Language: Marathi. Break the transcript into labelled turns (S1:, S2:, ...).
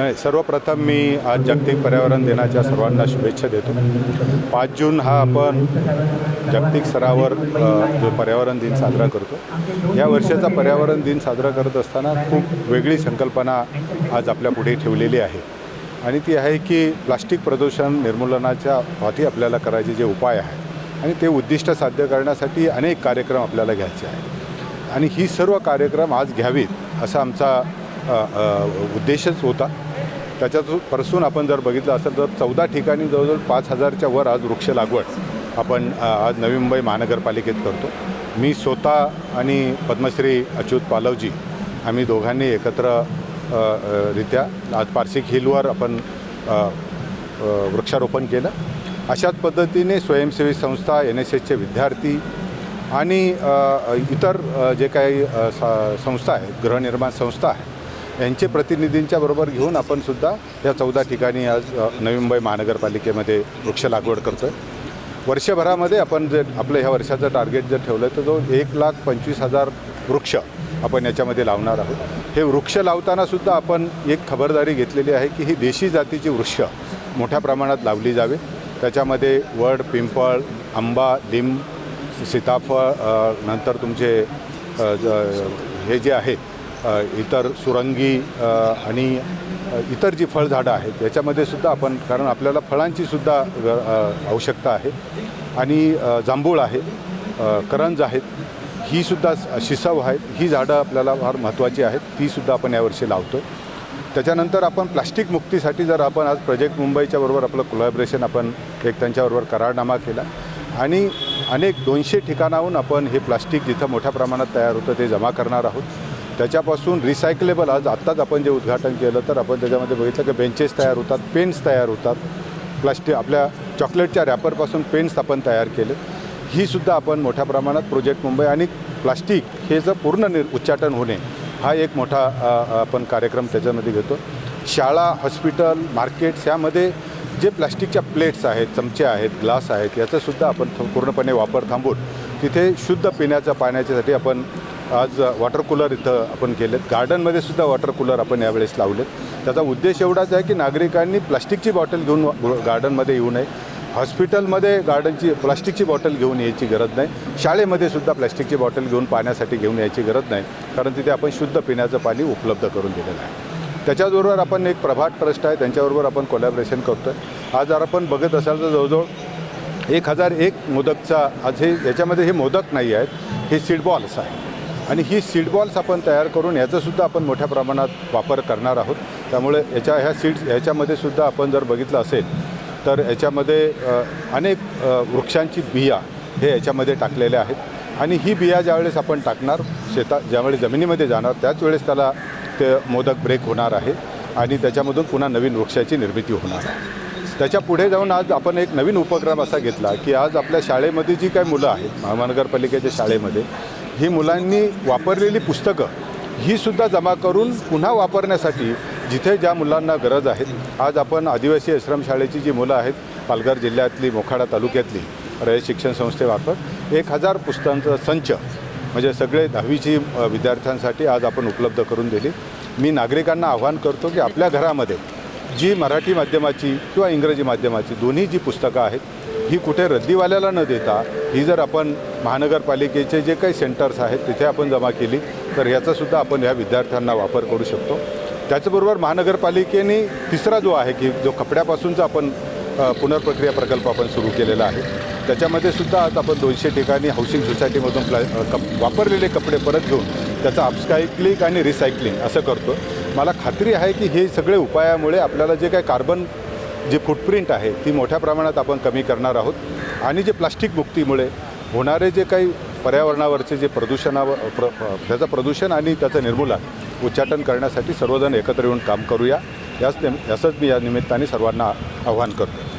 S1: नाही, सर्वप्रथम मी आज जागतिक पर्यावरण दिनाच्या सर्वांना शुभेच्छा देतो. पाच जून हा आपण जागतिक स्तरावर जो पर्यावरण दिन साजरा करतो. या वर्षाचा पर्यावरण दिन साजरा करत असताना खूप वेगळी संकल्पना आज आपल्या पुढे ठेवलेली आहे. आणि ती आहे की प्लास्टिक प्रदूषण निर्मूलनाच्या भाती आपल्याला करायचे जे उपाय आहे आणि ते उद्दिष्ट साध्य करण्यासाठी अनेक कार्यक्रम आपल्याला घ्यायचे आहेत. आणि ही सर्व कार्यक्रम आज घ्यावीत असा आमचा उद्देशच होता. त्याच्यापासून आपण जर बघितलं असेल तर चौदा ठिकाणी जवळजवळ पाच हजारच्या वर आज वृक्ष लागवड आपण आज नवी मुंबई महानगरपालिकेत करतो. मी स्वतः आणि पद्मश्री अच्युत पालवजी आम्ही दोघांनी एकत्र रित्या आज पार्सिक हिलवर आपण वृक्षारोपण केलं. अशाच पद्धतीने स्वयंसेवी संस्था एन एस एसचे विद्यार्थी आणि इतर जे काही स- संस्था आहेत गृहनिर्माण संस्था आहेत यांचे प्रतिनिधींच्या बरोबर घेऊन आपण सुद्धा या चौदा ठिकाणी आज नवी मुंबई महानगरपालिकेमध्ये वृक्ष लागवड करतो आहे वर्षभरामध्ये आपण जे आपलं ह्या वर्षाचं टार्गेट जर ठेवलं तर जो एक लाख पंचवीस हजार वृक्ष आपण याच्यामध्ये लावणार आहोत. हे वृक्ष लावताना सुद्धा आपण एक खबरदारी घेतलेली आहे की ही देशी जातीची वृक्ष मोठ्या प्रमाणात लावली जावे. त्याच्यामध्ये वड पिंपळ आंबा लिंब सीताफळ नंतर तुमचे ज- हे जे आहेत इतर सुरंगी आणि इतर जी फळझाडं आहेत याच्यामध्ये सुद्धा आपण कारण आपल्याला फळांची सुद्धा आवश्यकता आहे. आणि जांभूळ आहे करंज आहेत ही सुद्धा शिसव आहेत ही झाडं आपल्याला फार महत्त्वाची आहेत ती सुद्धा आपण यावर्षी लावतो त्याच्यानंतर आपण प्लास्टिक मुक्तीसाठी जर आपण आज प्रोजेक्ट मुंबईच्या बरोबर आपलं कोलॅबरेशन आपण एक त्यांच्याबरोबर करारनामा केला आणि अनेक दोनशे ठिकाणाहून आपण हे प्लास्टिक जिथं मोठ्या प्रमाणात तयार होतं ते जमा करणार आहोत. त्याच्यापासून रिसायकलेबल आज आत्ताच आपण जे उद्घाटन केलं तर आपण त्याच्यामध्ये बघितलं की बेंचेस तयार होतात पेन्स तयार होतात. प्लास्टिक आपल्या चॉकलेटच्या रॅपरपासून पेन्स आपण तयार केले. ही सुद्धा आपण मोठ्या प्रमाणात प्रोजेक्ट मुंबई आणि प्लास्टिक हे जर पूर्ण निर उच्चाटन होणे हा एक मोठा आपण कार्यक्रम त्याच्यामध्ये घेतो. शाळा हॉस्पिटल मार्केट्स ह्यामध्ये जे प्लास्टिकच्या प्लेट्स आहेत चमचे आहेत ग्लास आहेत याचासुद्धा आपण पूर्णपणे वापर थांबवून तिथे शुद्ध पिण्याच्या पाण्याच्यासाठी आपण आज वॉटर कूलर इथं आपण केलेत. गार्डनमध्ये सुद्धा वॉटर कूलर आपण यावेळेस लावलेत. त्याचा उद्देश एवढाच आहे की नागरिकांनी प्लास्टिकची बॉटल घेऊन गार्डनमध्ये येऊ नये. हॉस्पिटलमध्ये गार्डनची प्लास्टिकची बॉटल घेऊन यायची गरज नाही. शाळेमध्ये सुद्धा प्लास्टिकची बॉटल घेऊन पाण्यासाठी घेऊन यायची गरज नाही. कारण तिथे आपण शुद्ध पिण्याचं पाणी उपलब्ध करून दिलेलं आहे. त्याच्याचबरोबर आपण एक प्रभात ट्रस्ट आहे. त्यांच्याबरोबर आपण कोलॅबरेशन करतो आहे आज जर आपण बघत असाल तर जवळजवळ एक हजार एक मोदकचा आज हे याच्यामध्ये हे मोदक नाही आहेत. हे सीडबॉल्स आहेत. आहे आणि ही सीड बॉल्स आपण तयार करून याचासुद्धा आपण मोठ्या प्रमाणात वापर करणार आहोत. त्यामुळे याच्या ह्या सीड्स ह्याच्यामध्ये सुद्धा आपण जर बघितलं असेल तर याच्यामध्ये अनेक वृक्षांची बिया हे याच्यामध्ये टाकलेल्या आहेत. आणि ही बिया ज्यावेळेस आपण टाकणार शेतात ज्यावेळेस जमिनीमध्ये जाणार त्याच वेळेस त्याला ते मोदक ब्रेक होणार आहे आणि त्याच्यामधून पुन्हा नवीन वृक्षाची निर्मिती होणार आहे. त्याच्या पुढे जाऊन आज आपण एक नवीन उपक्रम असा घेतला की आज आपल्या शाळेमध्ये जी काही मुलं आहेत महानगरपालिकेच्या शाळेमध्ये ही मुलांनी वापरलेली पुस्तकं ही सुद्धा जमा करून पुन्हा वापरण्यासाठी जिथे ज्या मुलांना गरज आहे. आज आपण आदिवासी आश्रमशाळेची जी मुलं आहेत पालघर जिल्ह्यातली मोखाडा तालुक्यातली रयत शिक्षण संस्थेमार्फत एक हजार पुस्तकांचा संच म्हणजे सगळे दहावीची विद्यार्थ्यांसाठी आज आपण उपलब्ध करून दिली. मी नागरिकांना आवाहन करतो की आपल्या घरामध्ये जी मराठी माध्यमाची किंवा इंग्रजी माध्यमाची दोन्ही जी पुस्तकं आहेत ही कुठे रद्दीवाल्याला न देता ही जर आपण महानगरपालिकेचे जे काही सेंटर्स आहेत तिथे आपण जमा केली तर याचासुद्धा आपण ह्या विद्यार्थ्यांना वापर करू शकतो. त्याचबरोबर महानगरपालिकेने तिसरा जो आहे की जो कपड्यापासूनचा आपण पुनर्प्रक्रिया प्रकल्प आपण सुरू केलेला आहे त्याच्यामध्ये सुद्धा आज आपण दोनशे ठिकाणी हाऊसिंग सोसायटीमधून प्ला कप वापरलेले कपडे परत घेऊन त्याचं अपस्कायक्लिंग आणि रिसायक्लिंग असं करतो मला खात्री आहे की हे सगळे उपायामुळे आपल्याला जे काही कार्बन जे फुटप्रिंट आहे ती मोठ्या प्रमाणात आपण कमी करणार आहोत. आणि जे प्लास्टिक मुक्तीमुळे होणारे जे काही पर्यावरणावरचे जे प्रदूषणावर प्र त्याचं प्रदूषण आणि त्याचं निर्मूलन उच्चाटन करण्यासाठी सर्वजण एकत्र येऊन काम करूया. याच निम मी या निमित्ताने सर्वांना आव्हान करतो